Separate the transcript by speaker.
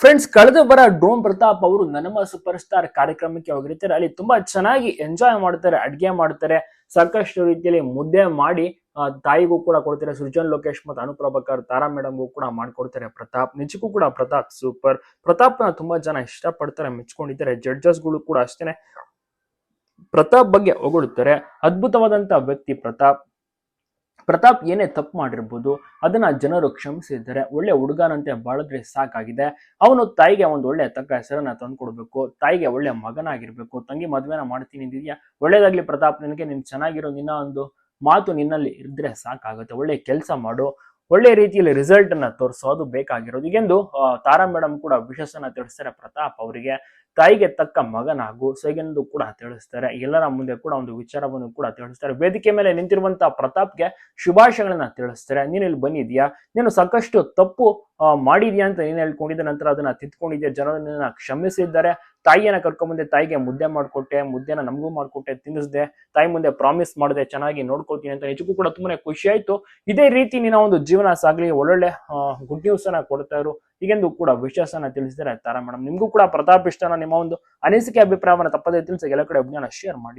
Speaker 1: Friends ಕಳೆದ ಬರ drone Pratap ಅವರು ನನ್ನಮ್ಮ ಸೂಪರ್ ಸ್ಟಾರ್ ಕಾರ್ಯಕ್ರಮಕ್ಕೆ ಹೋಗಿರ್ತಾರೆ. ಅಲ್ಲಿ ತುಂಬಾ ಚೆನ್ನಾಗಿ ಎಂಜಾಯ್ ಮಾಡ್ತಾರೆ, ಅಡ್ಗೆ ಮಾಡ್ತಾರೆ. ಸಾಕಷ್ಟು ರೀತಿಯಲ್ಲಿ ಮುದ್ದೆ ಮಾಡಿ ತಾಯಿಗೂ ಕೂಡ ಕೊಡ್ತಾರೆ. ಸೃಜನ್, ಲೋಕೇಶ್ ಮತ್ತು ಅನುಪ್ರಭಾಕರ್ ತಾರಾ ಮೇಡಮ್ಗೂ ಕೂಡ ಮಾಡ್ಕೊಡ್ತಾರೆ ಪ್ರತಾಪ್. ನಿಜಕ್ಕೂ ಕೂಡ ಪ್ರತಾಪ್ ಸೂಪರ್ ಪ್ರತಾಪ್ನ ತುಂಬಾ ಜನ ಇಷ್ಟಪಡ್ತಾರೆ, ಮೆಚ್ಕೊಂಡಿದ್ದಾರೆ. ಜಡ್ಜಸ್ಗಳು ಕೂಡ ಅಷ್ಟೇನೆ. ಪ್ರತಾಪ್ ಬಗ್ಗೆ ಹೊಗಳುತ್ತಾರೆ ಅದ್ಭುತವಾದಂತ ವ್ಯಕ್ತಿ ಪ್ರತಾಪ್. ಪ್ರತಾಪ್ ಏನೇ ತಪ್ಪು ಮಾಡಿರ್ಬೋದು, ಅದನ್ನ ಜನರು ಕ್ಷಮಿಸಿದ್ದಾರೆ. ಒಳ್ಳೆ ಹುಡುಗನಂತೆ ಬಾಳಿದ್ರೆ ಸಾಕಾಗಿದೆ. ಅವನು ತಾಯಿಗೆ ಒಂದು ಒಳ್ಳೆ ತಕ್ಕ ಹೆಸರನ್ನ ತಂದ್ಕೊಡ್ಬೇಕು. ತಾಯಿಗೆ ಒಳ್ಳೆ ಮಗನಾಗಿರ್ಬೇಕು. ತಂಗಿ ಮದುವೆನ ಮಾಡ್ತೀನಿ ಇದೆಯಾ ಒಳ್ಳೇದಾಗ್ಲಿ ಪ್ರತಾಪ್, ನಿನಗೆ ನೀನು ಚೆನ್ನಾಗಿರೋ ನಿನ್ನ ಒಂದು ಮಾತು ನಿನ್ನಲ್ಲಿ ಇದ್ರೆ ಸಾಕಾಗುತ್ತೆ. ಒಳ್ಳೆ ಕೆಲಸ ಮಾಡು. ಒಳ್ಳೆ ರೀತಿಯಲ್ಲಿ ರಿಸಲ್ಟ್ ಅನ್ನ ತೋರಿಸೋದು ಬೇಕಾಗಿರೋದು. ಈಗೆಂದು ತಾರಾ ಮೇಡಮ್ ಕೂಡ ವಿಶಸ್ಸನ್ನ ತಿಳಿಸ್ತಾರೆ, ಪ್ರತಾಪ್ ಅವರಿಗೆ ತಾಯಿಗೆ ತಕ್ಕ ಮಗನಾಗು ಸೈಗೆಂದು ಕೂಡ ತಿಳಿಸ್ತಾರೆ. ಎಲ್ಲರ ಮುಂದೆ ಕೂಡ ಒಂದು ವಿಚಾರವನ್ನು ಕೂಡ ತಿಳಿಸ್ತಾರೆ. ವೇದಿಕೆ ಮೇಲೆ ನಿಂತಿರುವಂತಹ ಪ್ರತಾಪ್ಗೆ ಶುಭಾಶಯಗಳನ್ನ ತಿಳಿಸ್ತಾರೆ. ನೀನು ಇಲ್ಲಿ ಬಂದಿದ್ಯಾ? ನೀನು ಸಾಕಷ್ಟು ತಪ್ಪು ಮಾಡಿದ್ಯಾ ಅಂತ ನೀನು ಹೇಳ್ಕೊಂಡಿದ್ದೆ ನಂತರ ಅದನ್ನ ತಿದ್ಕೊಂಡಿದ್ದೆ ಜನರು ಕ್ಷಮಿಸಿದ್ದಾರೆ ತಾಯಿಯನ್ನ ಕರ್ಕೊಂಬಂದೆ ತಾಯಿಗೆ ಮುದ್ದೆ ಮಾಡ್ಕೊಟ್ಟೆ, ಮುದ್ದೆನ ನಮಗೂ ಮಾಡ್ಕೊಟ್ಟೆ, ತಿನ್ನಿಸ್ದೆ. ತಾಯಿ ಮುಂದೆ ಪ್ರಾಮಿಸ್ ಮಾಡಿದೆ, ಚೆನ್ನಾಗಿ ನೋಡ್ಕೊಳ್ತೀನಿ ಅಂತ ನಿಜಕ್ಕೂ ಕೂಡ ತುಂಬಾನೇ ಖುಷಿ ಆಯ್ತು. ಇದೇ ರೀತಿ ನಿನ್ನ ಒಂದು ಜೀವನ ಸಾಗಲಿ, ಒಳ್ಳೊಳ್ಳೆ ಗುಡ್ ನ್ಯೂಸ್ ಅನ್ನ ಕೊಡ್ತಾ ಇರು. ಹೀಗೆಂದು ಕೂಡ ವಿಶ್ವಾಸನ ತಿಳಿಸಿದ್ರೆ ತಾರಾ ಮೇಡಮ್ ನಿಮ್ಗೂ ಕೂಡ ಪ್ರತಾಪ್ ಇಷ್ಟನ ನಿಮ್ಮ ಒಂದು ಅನಿಸಿಕೆ, ಅಭಿಪ್ರಾಯವನ್ನು ತಪ್ಪದೇ ತಿಳಿಸಿ, ಎಲ್ಲ ಕಡೆ ಶೇರ್ ಮಾಡಿ.